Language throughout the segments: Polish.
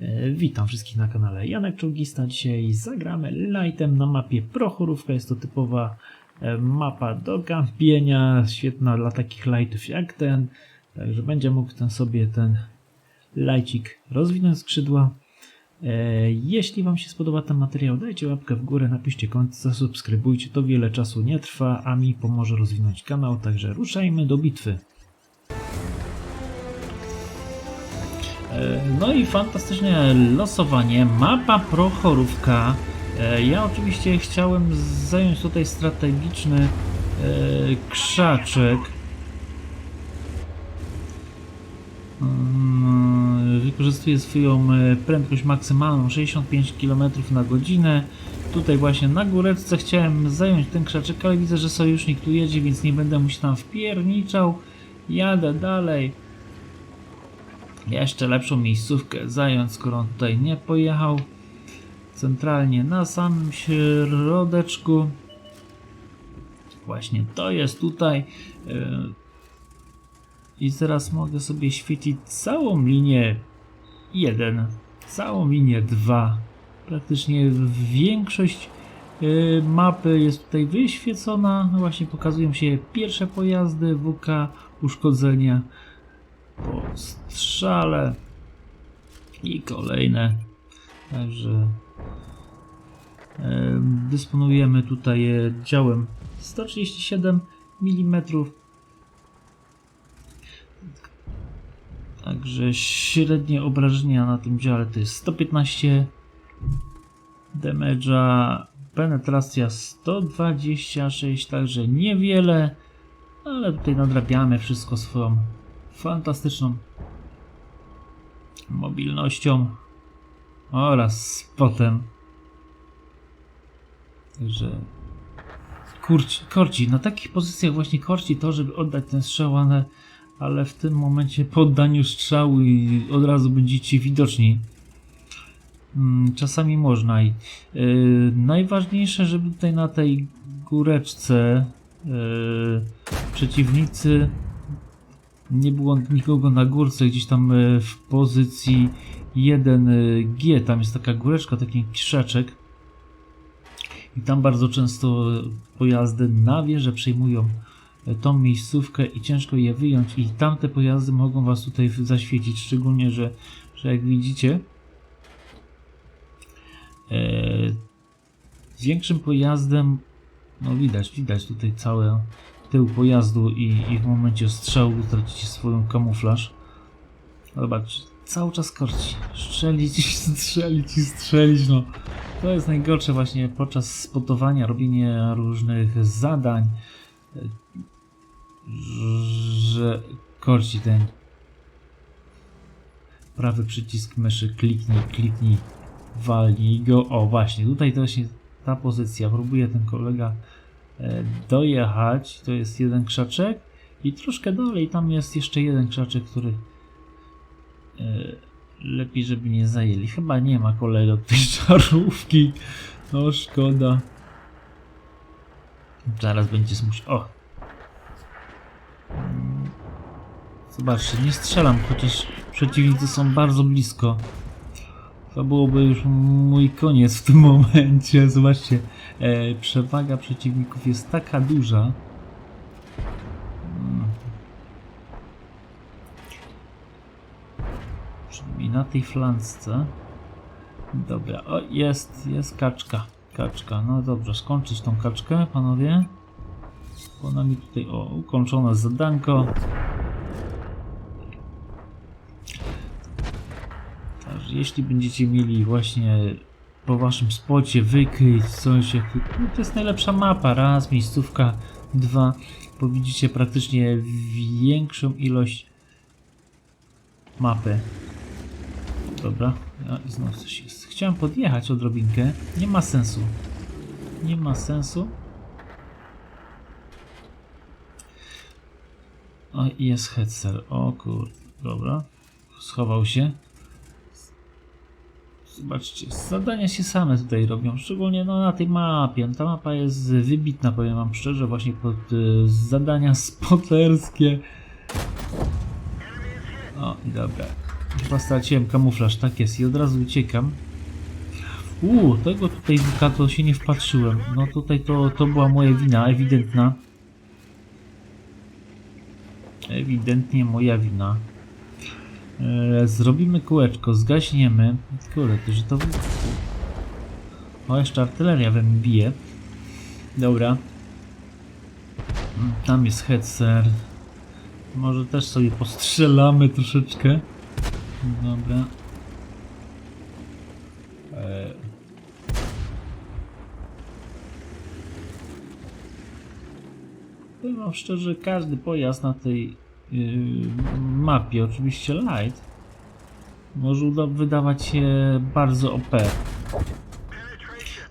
E, Witam wszystkich na kanale Janek Czołgista. Dzisiaj zagramy lightem na mapie Prochorówka. Jest to typowa e, mapa do kampienia, świetna dla takich lightów jak ten. Także będzie mógł ten sobie ten lightik rozwinąć skrzydła. E, Jeśli Wam się spodoba ten materiał, dajcie łapkę w górę, napiszcie komentarz, zasubskrybujcie. To wiele czasu nie trwa, a mi pomoże rozwinąć kanał. Także ruszajmy do bitwy. No i fantastyczne losowanie. Mapa prochorówka. E, Ja oczywiście chciałem zająć tutaj strategiczny e, krzaczek. Mm, Wykorzystuję swoją e, prędkość maksymalną 65 km na godzinę. Tutaj właśnie na góreczce chciałem zająć ten krzaczek, ale widzę, że sojusznik tu jedzie, więc nie będę mu się tam wpierniczał. Jadę dalej jeszcze lepszą miejscówkę zająć, skoro on tutaj nie pojechał. Centralnie na samym środeczku. Właśnie to jest tutaj. Yy, I teraz mogę sobie świecić całą linię 1, całą linię 2. Praktycznie większość yy, mapy jest tutaj wyświecona. Właśnie pokazują się pierwsze pojazdy, WK, uszkodzenia po strzale i kolejne. Także dysponujemy tutaj działem 137 mm. Także średnie obrażenia na tym dziale to jest 115 damage'a, penetracja 126, także niewiele, ale tutaj nadrabiamy wszystko swoją fantastyczną mobilnością oraz spotem. Także kurci, korci, na takich pozycjach właśnie korci to, żeby oddać ten strzał, ale, ale w tym momencie po oddaniu strzału i od razu będziecie widoczni. Mm, Czasami można i yy, najważniejsze, żeby tutaj na tej góreczce yy, przeciwnicy nie było nikogo na górce, gdzieś tam e, w pozycji 1G, tam jest taka góreczka, taki krzaczek. I tam bardzo często pojazdy na wieżę przejmują e, tą miejscówkę i ciężko je wyjąć. I tamte pojazdy mogą Was tutaj zaświecić, szczególnie, że, że jak widzicie e, większym pojazdem no widać, widać tutaj całe tył pojazdu i, i w momencie strzału tracicie swoją kamuflaż. Zobacz, cały czas korci. Strzelić, strzelić strzelić, no. To jest najgorsze właśnie podczas spotowania, robienia różnych zadań, że korci ten prawy przycisk myszy, kliknij, kliknij, walnij go. O właśnie, tutaj to właśnie ta pozycja. Próbuje ten kolega dojechać. To jest jeden krzaczek i troszkę dalej tam jest jeszcze jeden krzaczek, który e, lepiej, żeby nie zajęli. Chyba nie ma kolego tej czarówki. No szkoda. Zaraz będzie smuś. O! Zobaczcie, nie strzelam, chociaż przeciwnicy są bardzo blisko. To byłoby już mój koniec w tym momencie. Zobaczcie, e, przewaga przeciwników jest taka duża. Mm. Przynajmniej na tej flancce. Dobra, o jest, jest kaczka. Kaczka, no dobrze, skończyć tą kaczkę, panowie. Bo nami tutaj, o, ukończone zadanko. Także jeśli będziecie mieli właśnie po waszym spocie wykryć coś, jak, no to jest najlepsza mapa, raz, miejscówka, dwa, bo widzicie praktycznie większą ilość mapy. Dobra, ja, i znowu coś jest. Chciałem podjechać odrobinkę, nie ma sensu. Nie ma sensu. O, jest Hetzer. O kurde, dobra. Schował się. Zobaczcie, zadania się same tutaj robią, szczególnie no, na tej mapie. Ta mapa jest wybitna, powiem wam szczerze, właśnie pod y, zadania spoterskie. O, i dobra. Chyba straciłem kamuflaż, tak jest i od razu uciekam. Uuu, tego tutaj to się nie wpatrzyłem. No tutaj to, to była moja wina, ewidentna. Ewidentnie moja wina. E, zrobimy kółeczko, zgaśniemy. Kurde, to że to... O, jeszcze artyleria we mnie bije. Dobra. Tam jest headser. Może też sobie postrzelamy troszeczkę. Dobra. E... Powiem szczerze, każdy pojazd na tej mapie, oczywiście light, może uda- wydawać się bardzo OP.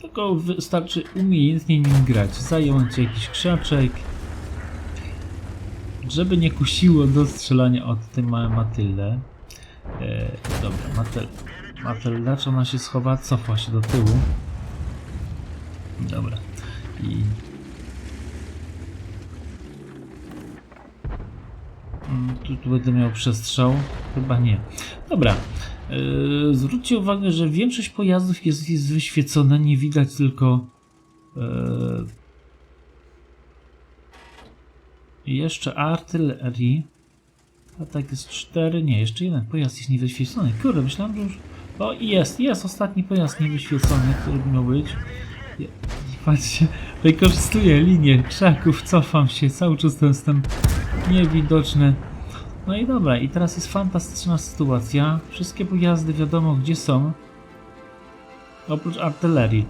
Tylko wystarczy umiejętnie nim grać, zająć jakiś krzaczek, żeby nie kusiło do strzelania od tej małej Matyldę. E, dobra, Matel, Matylda, czy ona się schowa? Cofa się do tyłu. Dobra. I... Tu, tu będę miał przestrzał? Chyba nie. Dobra. E, zwróćcie uwagę, że większość pojazdów jest, jest wyświecona, nie widać tylko e, jeszcze artylerii. A tak jest cztery, nie, jeszcze jeden pojazd jest niewyświecony. Kurde, myślałem, że już... O, jest, jest ostatni pojazd niewyświecony, który miał być. Je- Patrzcie, wykorzystuję linię krzaków, cofam się, cały czas jestem niewidoczny. No i dobra, i teraz jest fantastyczna sytuacja. Wszystkie pojazdy wiadomo gdzie są. Oprócz artylerii.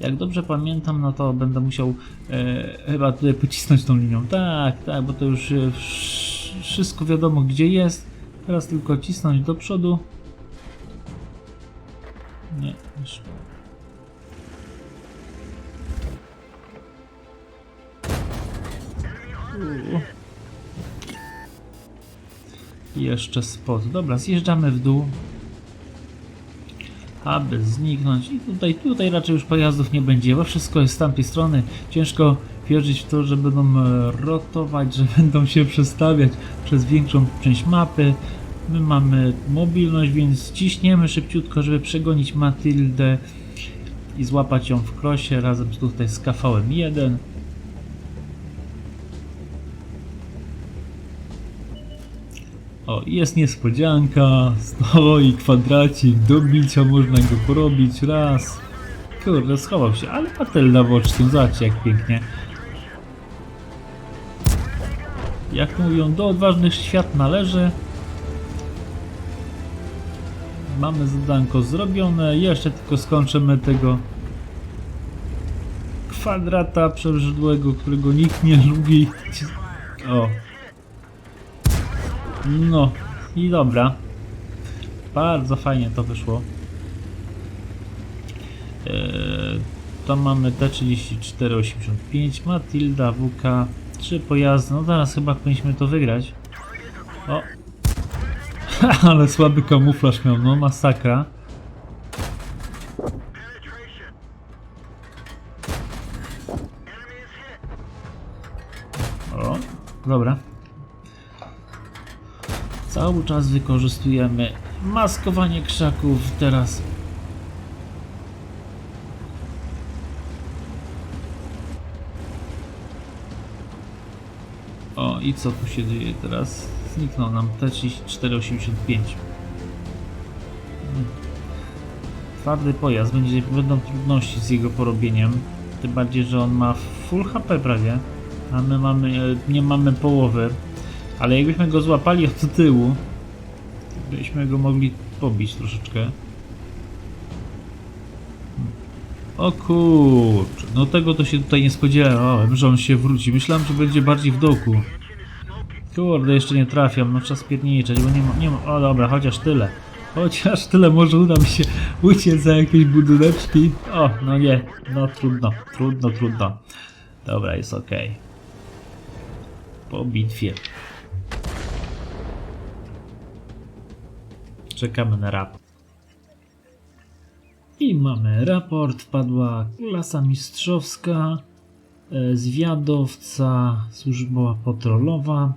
Jak dobrze pamiętam, no to będę musiał e, chyba tutaj pocisnąć tą linią. Tak, tak, bo to już e, wsz- wszystko wiadomo gdzie jest. Teraz tylko cisnąć do przodu. Nie, już jeszcze spod. Dobra, zjeżdżamy w dół, aby zniknąć. I tutaj, tutaj raczej już pojazdów nie będzie, bo wszystko jest z tamtej strony. Ciężko wierzyć w to, że będą e, rotować, że będą się przestawiać przez większą część mapy. My mamy mobilność, więc ciśniemy szybciutko, żeby przegonić Matildę i złapać ją w krosie razem tutaj z KV-1. O, jest niespodzianka, stoi kwadracik, do bicia można go porobić raz. Kurde, schował się, ale Matylda boczkiem, zobaczcie jak pięknie. Jak mówią, do odważnych świat należy. Mamy zadanko zrobione, jeszcze tylko skończymy tego kwadrata przeżydłego, którego nikt nie lubi. O, no i dobra. Bardzo fajnie to wyszło. Eee, mamy T3485, Matilda, WK, trzy pojazdy. No zaraz chyba powinniśmy to wygrać. O! Ale słaby kamuflaż miał, no masakra. O, dobra. Cały czas wykorzystujemy maskowanie krzaków teraz. O i co tu się dzieje teraz? Zniknął nam T3485. Hmm. Twardy pojazd, będzie, będą trudności z jego porobieniem. Tym bardziej, że on ma full HP prawie, a my mamy, nie mamy połowy. Ale jakbyśmy go złapali od tyłu, byśmy go mogli pobić troszeczkę. O kurczę, no tego to się tutaj nie spodziewałem, że on się wróci. Myślałem, że będzie bardziej w doku. Kurde, jeszcze nie trafiam, no czas pierniczeć, bo nie ma, nie ma... O dobra, chociaż tyle. Chociaż tyle, może uda mi się uciec za jakieś budyneczki. O, no nie, no trudno, trudno, trudno. Dobra, jest ok. Po bitwie. Czekamy na raport. I mamy raport. Wpadła klasa mistrzowska, e, zwiadowca, służba patrolowa,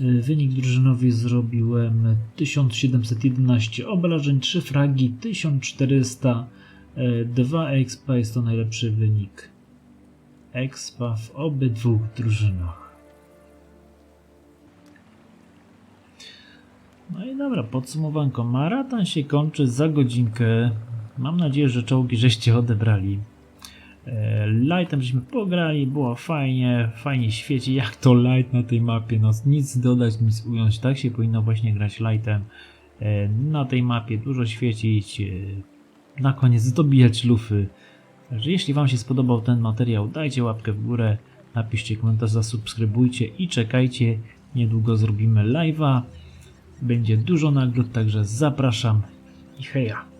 Y, Wynik drużynowy zrobiłem 1711 obrażeń, 3 fragi, 1400, 2 expa jest to najlepszy wynik expa w obydwu drużynach. No i dobra, podsumowanko. Maraton się kończy za godzinkę. Mam nadzieję, że czołgi żeście odebrali. E, Lightem żeśmy pograli, było fajnie, fajnie świeci, jak to light na tej mapie, no nic dodać, nic ująć, tak się powinno właśnie grać lightem. E, Na tej mapie dużo świecić, e, na koniec dobijać lufy. Także jeśli Wam się spodobał ten materiał, dajcie łapkę w górę, napiszcie komentarz, zasubskrybujcie i czekajcie, niedługo zrobimy live'a. Będzie dużo nagród, także zapraszam i heja.